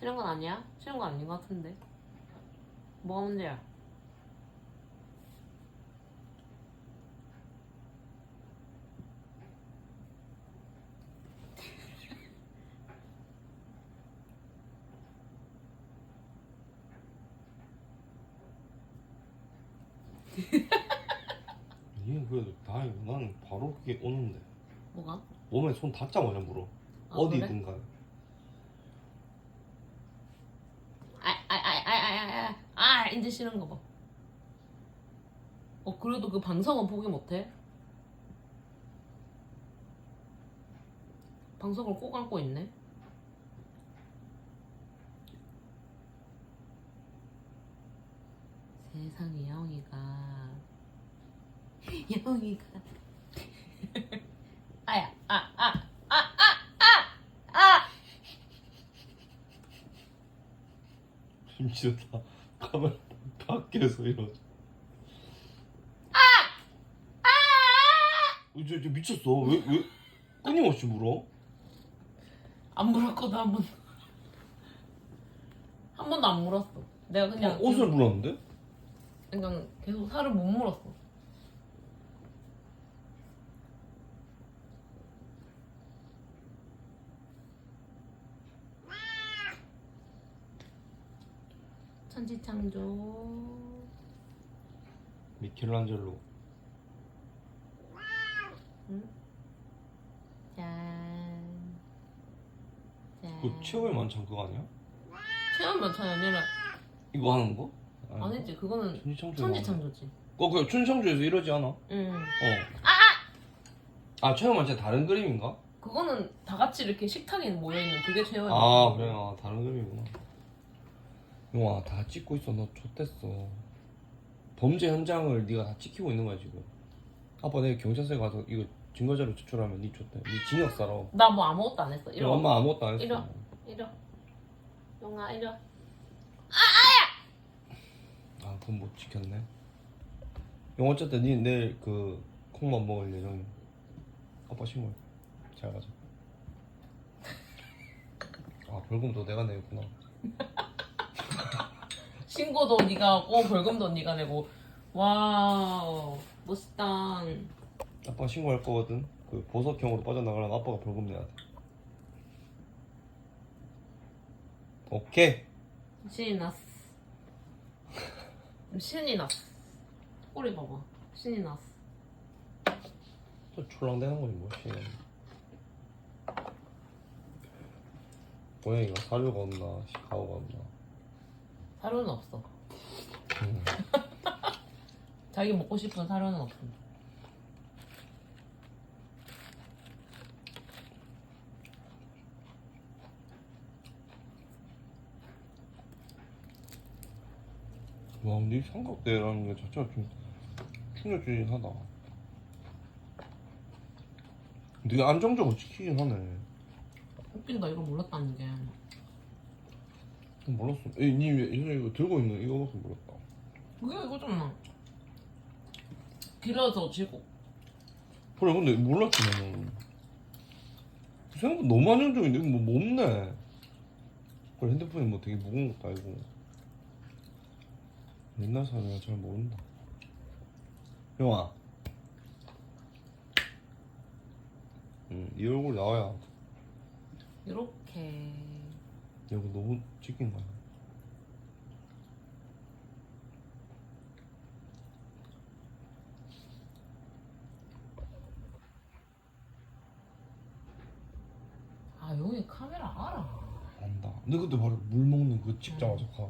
싫은 건 아니야? 싫은 건 아닌 것 같은데. 뭐가 문제야? 얘는 그래도 다행이고 나는 바로 그게 오는데 뭐가? 몸에 손 닿자마자 물어 아, 어디든 간에 아아아아아아 아, 이제 싫은 거 봐. 어 그래도 그 방송은 포기 못해? 방송을 꼭 안고 있네. 세상에 영이가 영이가 아야 아아아아아아 진짜 다 카메라 밖에서 이러죠 아! 저, 저 미쳤어 왜, 왜 끊임없이 물어? 안 물었거든 한 번도 한 번도 안 물었어 내가 그냥 어, 옷을 물었는데? 그러니까 계속 살을 못 물었어 천지창조 미켈란젤로 짠. 짠. 그 최후의 만찬 그거 아니야? 체험 몇천이 아니라 이거 하는 거? 아니, 아니지 그거는 천지창조 천지창조지 어 그래 춘창조에서 이러지 않아? 어응아 최후 만찬 다른 그림인가? 그거는 다 같이 이렇게 식탁에 모여 있는 그게 체험이야 아 그래 아 다른 그림이구나 영아 다 찍고 있어. 너 좆됐어. 범죄 현장을 네가 다 찍히고 있는 거야 지금. 아빠 내일 경찰서에 가서 이거 증거자료 제출하면 네 좆돼 네 징역 살아. 나 뭐 아무것도 안 했어. 이러 엄마 아무것도 안 했어. 와. 이러. 용아 이러. 아 그건 못 지켰네. 영 어쨌든 니 내일 그 콩만 먹을 예정이야. 아빠 신고해. 잘 가자. 아 벌금도 내가 내겠구나 신고도 네가 하고 벌금도 네가 내고. 와우 멋있다. 아빠 신고할 거거든. 그 보석형으로 빠져나가려면 아빠가 벌금 내야 돼. 오케이. 신이 났어 신이 났어 꼬리 봐봐. 신이 났어 또 출렁대는 거지 뭐 신이. 고양이가 사료가 없나 시카고가 없나 사료는 없어. 음. 자기 먹고 싶은 사료는 없어. 와 근데 이 삼각대라는 게 자체가 좀 충격적이긴 하다. 되게 안정적으로 지키긴 하네. 웃긴다 이거 몰랐다는 게 몰랐어. 에이 니 예전에 이거 들고 있는 이거밖에 몰랐다. 그게 이거잖아 길어져지고. 그래 근데 몰랐지 나는. 생각보다 너무 안정적인데 이거 뭐 없네. 그래 핸드폰이 뭐 되게 무거운 것도 아니고. 옛날 사람이라 잘 모른다. 형아. 응, 이 얼굴 나와야 이렇게 이거 너무 찍힌 거야. 아 용이 카메라 알아. 안다. 근데 그때 바로 물 먹는 그 찍자마자 가